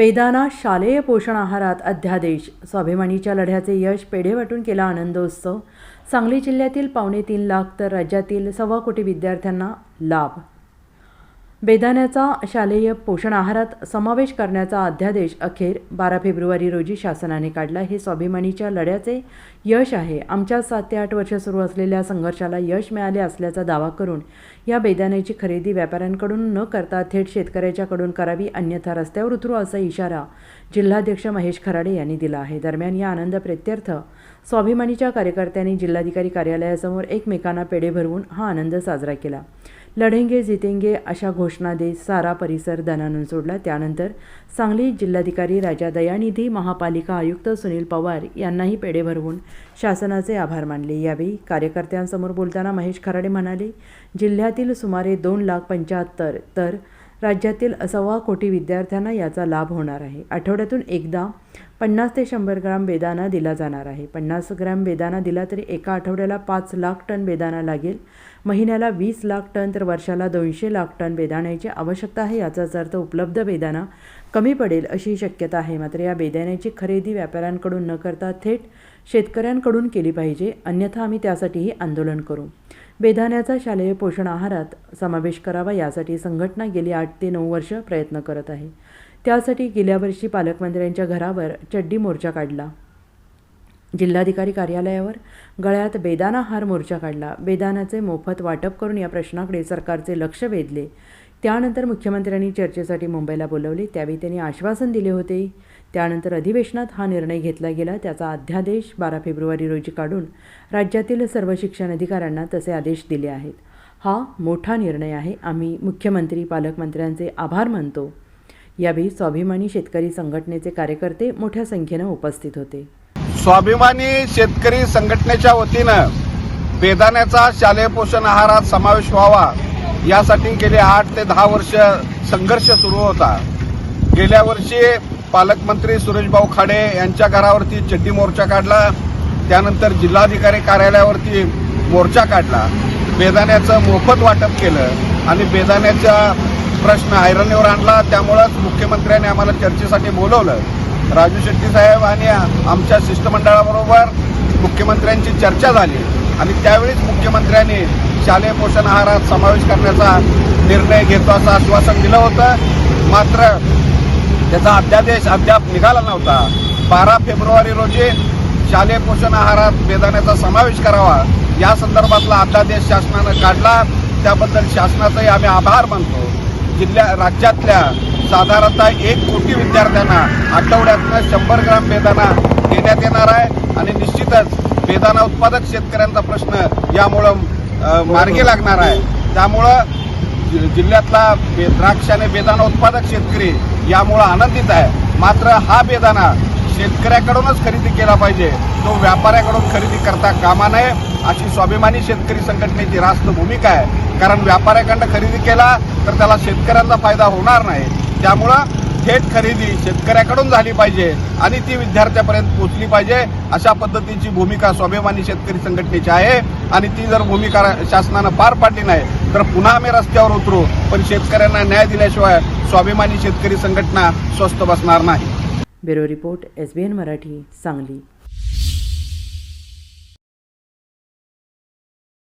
बेदाना शालेय पोषण आहारात अध्यादेश. स्वाभिमानीच्या लढ्याचे यश पेढे वाटून केला आनंदोत्सव. सांगली जिल्ह्यातील पावणे तीन लाख तर राज्यातील सव्वा कोटी विद्यार्थ्यांना लाभ बेदाण्याचा शालेय पोषण आहारात समावेश करण्याचा अध्यादेश अखेर बारा फेब्रुवारी रोजी शासनाने काढला. हे स्वाभिमानीच्या लढ्याचे यश आहे. आमच्या सात ते आठ वर्ष सुरू असलेल्या संघर्षाला यश मिळाले असल्याचा दावा करून या बेदाण्याची खरेदी व्यापाऱ्यांकडून न करता थेट शेतकऱ्याच्याकडून करावी अन्यथा रस्त्यावर उतरू असा इशारा जिल्हाध्यक्ष महेश खराडे यांनी दिला आहे. दरम्यान या आनंद प्रत्यर्थ स्वाभिमानीच्या कार्यकर्त्यांनी जिल्हाधिकारी कार्यालयासमोर एकमेकांना पेढे भरवून हा आनंद साजरा केला. लढेंगे जितेंगे अशा घोषणा देत सारा परिसर दणानून सोडला. त्यानंतर सांगली जिल्हाधिकारी राजा दयानिधी महापालिका आयुक्त सुनील पवार यांनाही पेढे भरवून शासनाचे आभार मानले. यावेळी कार्यकर्त्यांसमोर बोलताना महेश खराडे म्हणाले जिल्ह्यातील सुमारे दोन लाख पंच्याहत्तर तर राज्यातील सव्वा कोटी विद्यार्थ्यांना याचा लाभ होणार आहे. आठवड्यातून एकदा पन्नास ते शंभर ग्राम बेदाना दिला जाणार आहे. पन्नास ग्रॅम बेदाना दिला तरी एका आठवड्याला पाच लाख टन बेदाना लागेल. महिन्याला वीस लाख टन तर वर्षाला दोनशे लाख टन बेदाण्याची आवश्यकता आहे. याचाच अर्थ उपलब्ध बेदाना कमी पडेल अशी शक्यता आहे. मात्र या बेदाण्याची खरेदी व्यापाऱ्यांकडून न करता थेट शेतकऱ्यांकडून केली पाहिजे. अन्यथा आम्ही त्यासाठीही आंदोलन करू. बेदाण्याचा शालेय पोषण आहारात समावेश करावा यासाठी संघटना गेली आठ ते नऊ वर्ष प्रयत्न करत आहे. त्यासाठी गेल्या वर्षी पालकमंत्र्यांच्या घरावर चड्डी मोर्चा काढला. जिल्हाधिकारी कार्यालयावर गळ्यात बेदाना हार मोर्चा काढला. बेदानाचे मोफत वाटप करून या प्रश्नाकडे सरकारचे लक्ष वेधले. त्यानंतर मुख्यमंत्र्यांनी चर्चेसाठी मुंबईला बोलवले. त्यावेळी त्यांनी आश्वासन दिले होते त्यानंतर अधिवेशनात हा निर्णय घेतला गेला. त्याचा अध्यादेश बारा फेब्रुवारी रोजी काढून राज्यातील सर्व शिक्षण अधिकाऱ्यांना तसे आदेश दिले आहेत. हा मोठा निर्णय आहे. आम्ही मुख्यमंत्री पालकमंत्र्यांचे आभार मानतो. यावेळी स्वाभिमानी शेतकरी संघटनेचे कार्यकर्ते मोठ्या संख्येनं उपस्थित होते. स्वाभिमानी शेतकरी संघटनेच्या वतीनं बेदाण्याचा शालेय पोषण आहारात समावेश व्हावा यासाठी गेले आठ ते दहा वर्ष संघर्ष सुरू होता. गेल्या वर्षी पालकमंत्री सुरेशभाऊ खाडे यांच्या घरावरती चड्डी मोर्चा काढला. त्यानंतर जिल्हाधिकारी कार्यालयावरती मोर्चा काढला. बेदाण्याचं मोफत वाटप केलं आणि बेदाण्याचा प्रश्न ऐरणीवर आणला. त्यामुळंच मुख्यमंत्र्यांनी आम्हाला चर्चेसाठी बोलवलं. राजू शेट्टी साहेब आणि आमच्या शिष्टमंडळाबरोबर मुख्यमंत्र्यांची चर्चा झाली आणि त्यावेळीच मुख्यमंत्र्यांनी शालेय पोषण आहारात समावेश करण्याचा निर्णय घेतो असं आश्वासन दिलं होतं. मात्र त्याचा अध्यादेश अद्याप निघाला नव्हता. बारा फेब्रुवारी रोजी शालेय पोषण आहारात बेदाण्याचा समावेश करावा या संदर्भातला अध्यादेश शासनानं काढला. त्याबद्दल शासनाचाही आम्ही आभार मानतो. जिल्ह्या राज्यातल्या साधारणतः एक कोटी विद्यार्थ्यांना आठवड्यातनं शंभर ग्राम बेदाना देण्यात येणार आहे आणि निश्चितच बेदाना उत्पादक शेतकऱ्यांचा प्रश्न यामुळं मार्गी लागणार आहे. त्यामुळं जि- जिल्ह्यातला बे द्राक्ष आणि बेदाना उत्पादक शेतकरी यामुळं आनंदित आहे. मात्र हा बेदाना शेतकऱ्याकडूनच खरेदी केला पाहिजे. तो व्यापाऱ्याकडून खरेदी करता कामा नये अशी स्वाभिमानी शेतकरी संघटनेची रास्त भूमिका आहे. कारण व्यापाऱ्याकडनं खरेदी केला तर त्याला शेतकऱ्यांचा फायदा होणार नाही. त्यामुळं थेट खरेदी शेतकऱ्याकडून झाली पाहिजे आणि ती विद्यार्थ्यापर्यंत पोचली पाहिजे अशा पद्धतीची भूमिका स्वाभिमानी शेतकरी संघटनेची आहे. आणि ती जर भूमिका शासनानं पार पाडली नाही तर पुन्हा आम्ही रस्त्यावर उतरू पण शेतकऱ्यांना न्याय दिल्याशिवाय स्वाभिमानी शेतकरी संघटना स्वस्थ बसणार नाही. Bureau report S B N Marathi Sangli.